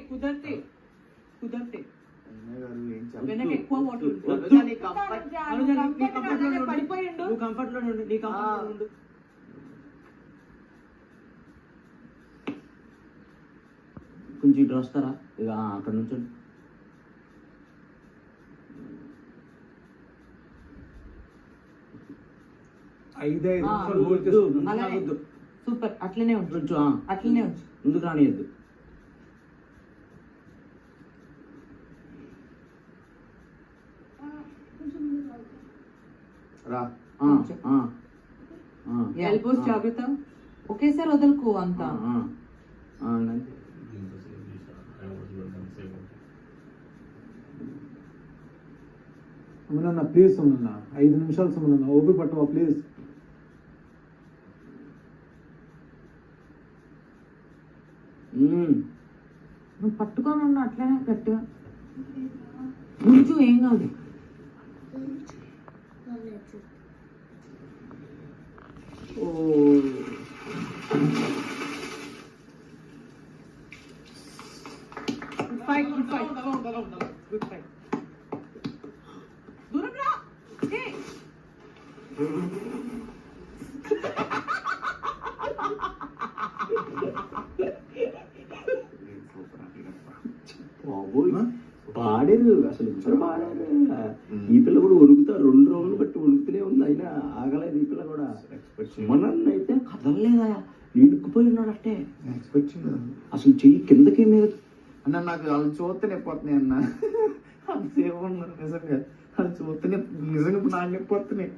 కుదరతే కుదరతే. అన్నయ్య గారు ఏం చెప్ప వెనక ఎక్కువ కంఫర్ట్ అనుజ, నీ- నీ comfort లో ఉండు. పడిపోయిండు. నువ్వు కంఫర్ట్లో ఉండు నీ కంఫర్ట్లో ఉండు. కొంచెం ఇటు వస్తారా? ఇక అక్కడ నుంచి. సూపర్. అట్లనే ఉంచు ఆ, అట్లనే ఉంచు ముందుకు రానియద్దు. రా. ఆ, ఆ, ఆ, ఎల్బోస్ జాగ్రత్త ఒకేసారి వదలకు అంతా. సుమనన్న ప్లీజ్ సుమనన్న. ఐదు నిమిషాలు సుమనన్న. OP పట్టవా please. నువ్వు పట్టుకొని ఉన్నా అట్లనే గట్టిగా. ఉంచు ఏం కాదు. ఓ fight good fight good fight దూరం రా ఏ బాబోయ్ పాడారు అసలు ఇద్దరు పాడారు ఈ పిల్ల కూడా ఉరుకుతా అయినా ఆగలేదు. పిల్ల కూడా ఎక్స్పెక్ట్ మనన్న అయితే కదలలేదా ఎక్స్పెక్ట్ చేయలేదు. అసలు చెయ్యి కిందకి మీద అన్న నాకు వాళ్ళు చూస్తే నొప్పిపోతున్నాయి అన్న. అంతసేపు ఉన్నారు నిజంగా. వాళ్ళు చూస్తే నిజంగా నాకు నొప్పిపోతున్నాయి.